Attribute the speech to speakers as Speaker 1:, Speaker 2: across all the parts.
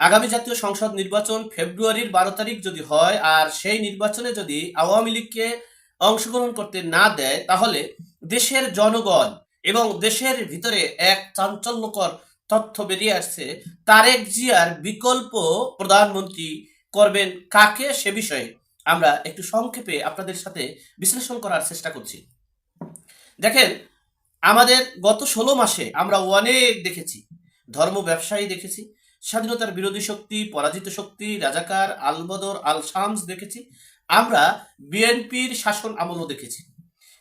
Speaker 1: আগামী জাতীয় সংসদ নির্বাচন ফেব্রুয়ারির বারো তারিখ যদি হয় আর সেই নির্বাচনে যদি আওয়ামী লীগকে অংশগ্রহণ করতে না দেয়, তাহলে দেশের জনগণ এবং দেশের ভিতরে এক চাঞ্চল্যকর তথ্য বেরিয়ে আসছে। তারেক জিয়ার বিকল্প প্রধানমন্ত্রী করবেন কাকে সে বিষয়ে আমরা একটু সংক্ষেপে আপনাদের সাথে বিশ্লেষণ করার চেষ্টা করছি। দেখেন, আমাদের গত ষোলো মাসে আমরা অনেক দেখেছি, ধর্ম ব্যবসায়ী দেখেছি স্বাধীনতার বিরোধী শক্তি, পরাজিত শক্তি, রাজাকার, আলবদর আল শামস দেখেছি। আমরা বিএনপির শাসন আমলও দেখেছি।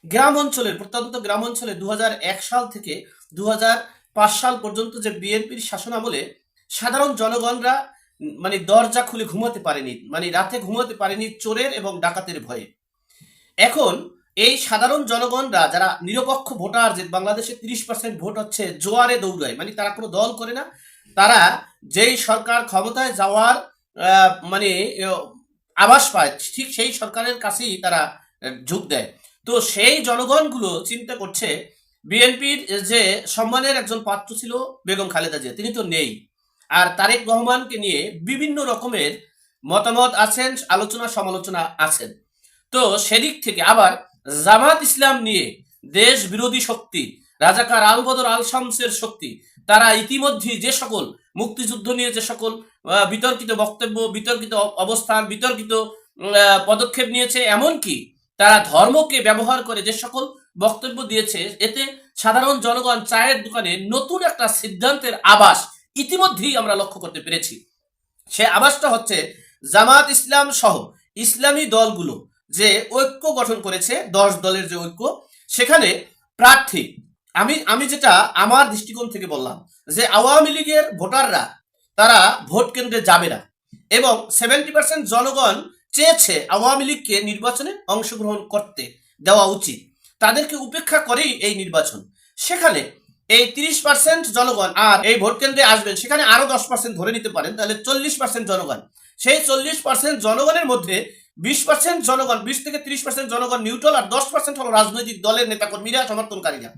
Speaker 1: গ্রাম অঞ্চলের, প্রত্যন্ত গ্রাম অঞ্চলে দু হাজার এক সাল থেকে দু হাজার পাঁচ সাল পর্যন্ত যে বিএনপির শাসন আমলে সাধারণ জনগণরা মানে দরজা খুলে ঘুমাতে পারেনি মানে রাতে ঘুমাতে পারেনি চোরের এবং ডাকাতের ভয়ে। এখন এই সাধারণ জনগণরা যারা নিরপেক্ষ ভোটার, যে বাংলাদেশে তিরিশ পার্সেন্ট ভোট হচ্ছে জোয়ারে দৌড়ায় মানে তারা কোনো দল করে না তারা যেই সরকার ক্ষমতায় যাওয়ার মানে আভাস পায়, ঠিক সেই সরকারের কাছেই তারা যোগ দেয়। তো সেই জনগণগুলো চিন্তা করছে, বিএনপির যে সম্মানের একজন পাত্র ছিল বেগম খালেদা জিয়া, তিনি তো নেই। আর তারেক রহমানকে নিয়ে বিভিন্ন রকমের মতামত আছেন, আলোচনা সমালোচনা আছেন। তো সেদিক থেকে আবার জামাত ইসলাম নিয়ে দেশ বিরোধী শক্তি, রাজাকার আলবদর আল শামসের শক্তি তারা ইতিমধ্যেই যে সকল মুক্তিযুদ্ধ নিয়ে যে সকল বিতর্কিত বক্তব্য, বিতর্কিত অবস্থান, বিতর্কিত পদক্ষেপ নিয়েছে, এমনকি তারা ধর্মকে ব্যবহার করে যে সকল বক্তব্য দিয়েছে, এতে সাধারণ জনগণ চায়ের দোকানে নতুন একটা সিদ্ধান্তের আবাস ইতিমধ্যেই আমরা লক্ষ্য করতে পেরেছি। সে আবাসটা হচ্ছে জামাত ইসলাম সহ ইসলামী দলগুলো যে ঐক্য গঠন করেছে, দশ দলের যে ঐক্য, সেখানে প্রার্থী আমি আমি যেটা আমার দৃষ্টিকোণ থেকে বললাম যে আওয়ামী লীগের ভোটাররা, তারা ভোট কেন্দ্রে যাবে না এবং সেভেন্টি পার্সেন্ট জনগণ চেয়েছে আওয়ামী লীগকে নির্বাচনে অংশগ্রহণ করতে দেওয়া উচিত। তাদেরকে উপেক্ষা করেই এই নির্বাচন। সেখানে এই তিরিশ পার্সেন্ট জনগণ আর এই ভোট কেন্দ্রে আসবেন, সেখানে আরও দশ পার্সেন্ট ধরে নিতে পারেন, তাহলে চল্লিশ পার্সেন্ট জনগণ। সেই চল্লিশ পার্সেন্ট জনগণের মধ্যে বিশ পার্সেন্ট জনগণ, বিশ থেকে তিরিশ পার্সেন্ট জনগণ নিউট্রাল আর দশ পার্সেন্ট হল রাজনৈতিক দলের নেতাকর্মীরা, সমর্থনকারীরা।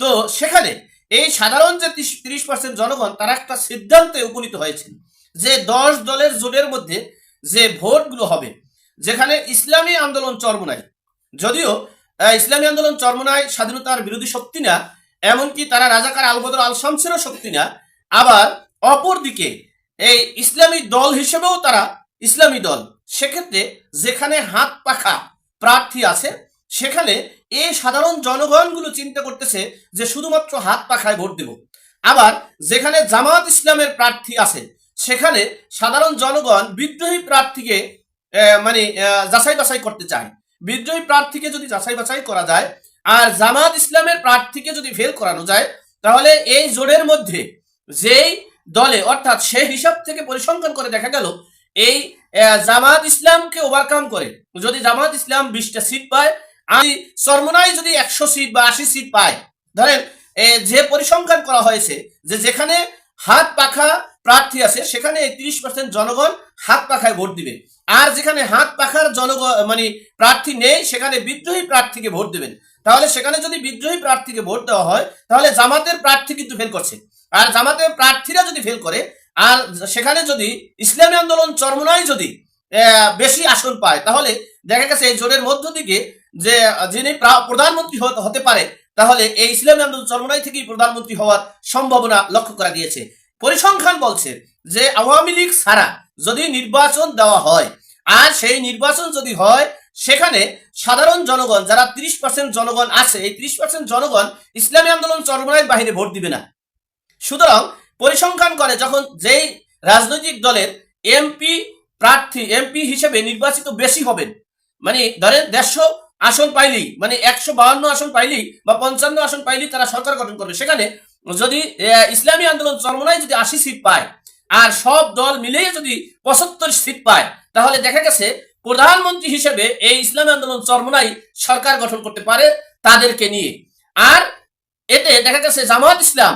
Speaker 1: তো সেখানে এই সাধারণ যে তিরিশ পার্সেন্ট জনগণ, তারা একটা সিদ্ধান্তে উপনীত হয়েছেন যে দশ দলের জোটের মধ্যে যে ভোটগুলো হবে, যেখানে ইসলামী আন্দোলন চরমনায় যদিও ইসলামী আন্দোলন চরমনায় স্বাধীনতার বিরোধী শক্তি না, এমনকি তারা রাজাকার আলবদর আল শামসেরও শক্তি না, আবার অপরদিকে এই ইসলামী দল হিসেবেও তারা ইসলামী দল। সেক্ষেত্রে যেখানে হাত পাখা প্রার্থী আছে, সেখানে এই সাধারণ জনগণগুলো চিন্তা করতেছে যে শুধুমাত্র হাত পাখায় ভোট দেব। আবার যেখানে জামাত ইসলামের প্রার্থী আছে, সেখানে সাধারণ জনগণ বিদ্রোহী প্রার্থীকে মানে যাচাই বাছাই করতে চায়। বিদ্রোহী প্রার্থীকে যদি যাচাই বাছাই করা যায়, আর জামাত ইসলামের প্রার্থীকে যদি ফেল করানো যায়, তাহলে এই জোটের মধ্যে যেই দলে, অর্থাৎ সে হিসাব থেকে পরিসংখ্যান করে দেখা গেল, এই জামাত ইসলামকে ওভারকাম করে। যদি জামাত ইসলাম বিশটা সিট পায় আমি সর্বনাই যদি একশো সিট বা আশি সিট পাই, ধরেন যে পরিসংখ্যান করা হয়েছে, যে যেখানে হাত পাখা প্রার্থী আছে, সেখানে তিরিশ পার্সেন্ট জনগণ হাত পাখায় ভোট দিবে। আর যেখানে হাত পাখার জনগণ মানে প্রার্থী নেই, সেখানে বিদ্রোহী প্রার্থীকে ভোট দেবেন। তাহলে সেখানে যদি বিদ্রোহী প্রার্থীকে ভোট দেওয়া হয়, তাহলে জামাতের প্রার্থী কিন্তু ফেল করছে। আর জামাতের প্রার্থীরা যদি ফেল করে, আর সেখানে যদি ইসলামী আন্দোলন চরমনায় যদি বেশি আসন পায়, তাহলে দেখা গেছে এই জোরের মধ্য থেকে যে যিনি প্রধানমন্ত্রী হতে- পারে, তাহলে এই ইসলামী আন্দোলন চরমনাই থেকেই প্রধানমন্ত্রী হওয়ার সম্ভাবনা লক্ষ্য করা গিয়েছে। পরিসংখ্যান বলছে যে আওয়ামী লীগ ছাড়া যদি নির্বাচন দেওয়া হয়, আর সেই নির্বাচন যদি হয়, সেখানে সাধারণ জনগণ, যারা তিরিশ পার্সেন্ট জনগণ আছে, এই তিরিশ পার্সেন্ট জনগণ ইসলামী আন্দোলন চরমনাইয়ের বাহিরে ভোট দিবে না। সুতরাং পরিসংখ্যান করে যখন যেই রাজনৈতিক দলের এমপি প্রার্থী, এমপি হিসেবে নির্বাচিত বেশি হবেন মানে ধরেন দেড়শো আসন পাইলেই মানে একশো বাহান্ন আসন পাইলেই বা পঞ্চান্ন আসন পাইলেই তারা সরকার গঠন করবে। সেখানে যদি ইসলামী আন্দোলন চরমনায় যদি আশি সিট পায় আর সব দল মিলেই যদি পঁচাত্তর সিট পায়, তাহলে দেখা গেছে প্রধানমন্ত্রী হিসেবে এই ইসলামী আন্দোলন চরমনাই সরকার গঠন করতে পারে তাদেরকে নিয়ে। আর এতে দেখা গেছে জামাত ইসলাম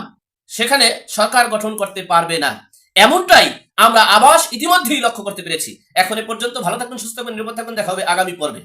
Speaker 1: সেখানে সরকার গঠন করতে পারবে না। এমনটাই আমরা আবাস ইতিমধ্যেই লক্ষ্য করতে পেরেছি। এখন এ পর্যন্ত ভালো থাকুন সুস্থ থাকুন নিরাপদ থাকুন দেখা হবে আগামী পর্বে।